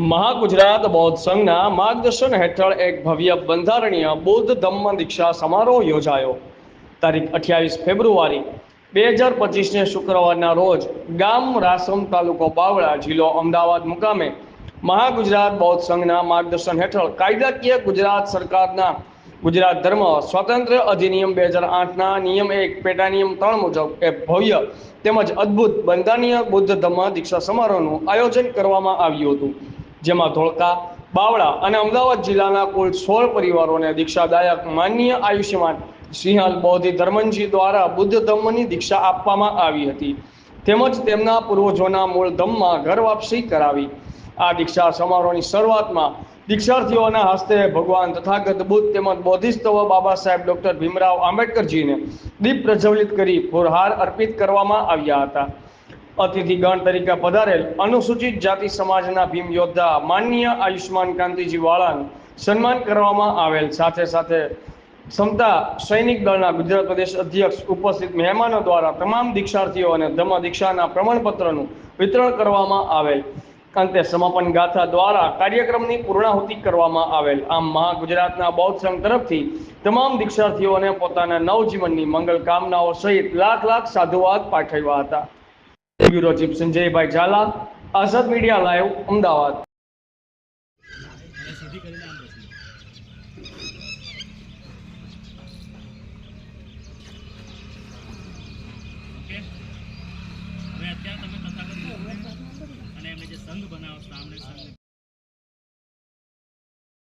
મહાગુજરાત બૌદ્ધ સંઘના માર્ગદર્શન હેઠળ એક ભવ્ય બંધારણીય બૌદ્ધ ધમ્મ દીક્ષા સમારોહ યોજાયો. તારીખ અઠ્યાવીસ ફેબ્રુઆરી બે હજાર પચીસને શુક્રવારના રોજ ગામ રાસમ તાલુકો બાવળા જિલ્લો અમદાવાદ મુકામે મહાગુજરાત બૌદ્ધ સંઘના માર્ગદર્શન હેઠળ કાયદાકીય ગુજરાત સરકારના ગુજરાત ધર્મ સ્વાતંત્ર્ય અધિનિયમ બે હજાર આઠના નિયમ એક, પેટા નિયમ ત્રણ મુજબ એ ભવ્ય તેમજ અદ્ભુત બંધારણીય બુદ્ધ ધમ્મ દીક્ષા સમારોહનું આયોજન કરવામાં આવ્યું હતું. જેમાં ધોળકા, બાવળા અને અમદાવાદ જિલ્લાના કુલ સોળ પરિવારોને દીક્ષાદાયક માનનીય આયુષ્યમાન સિંહાલ બૌદ્ધિ ધર્મનજી દ્વારા બુદ્ધ ધમ્મની દીક્ષા આપવામાં આવી હતી. તેમજ તેમના પૂર્વજોના મૂળ ધમમાં ઘર વાપસી કરાવી. આ દીક્ષા સમારોહની શરૂઆતમાં દીક્ષાર્થીઓના હસ્તે ભગવાન તથાગત બુદ્ધ તેમજ બોધિસ્તવ બાબા સાહેબ ડોક્ટર ભીમરાવ આંબેડકરજીને દીપ પ્રજ્વલિત કરી ફુરહાર અર્પિત કરવામાં આવ્યા હતા. અતિથિગણ તરીકે પધારેલ અનુસૂચિત જાતિ સમાજના ભીમ યોદ્ધા માનનીય આયુષ્માન કાંતિજી વાળાનું સન્માન કરવામાં આવેલ. સાથે સાથે ક્ષમતા સૈનિક દળના ગુજરાત પ્રદેશ અધ્યક્ષ ઉપસ્થિત મહેમાનો દ્વારા તમામ દીક્ષાર્થીઓને ધમ્મ દીક્ષાના પ્રમાણપત્રનું વિતરણ કરવામાં આવેલ. અંતે સમાપન ગાથા દ્વારા કાર્યક્રમની પૂર્ણાહુતિ કરવામાં આવેલ. આમ મહાગુજરાતના બૌદ્ધ સંઘ તરફથી તમામ દીક્ષાર્થીઓને પોતાના નવજીવનની મંગલ કામનાઓ સહિત લાખ લાખ સાધુવાદ પાઠવ્યા હતા. Bureau chief Sanjaybhai Jhala, Azad media live, Ahmedabad. અને એમને જે સંઘ બનાવો સામે સંઘ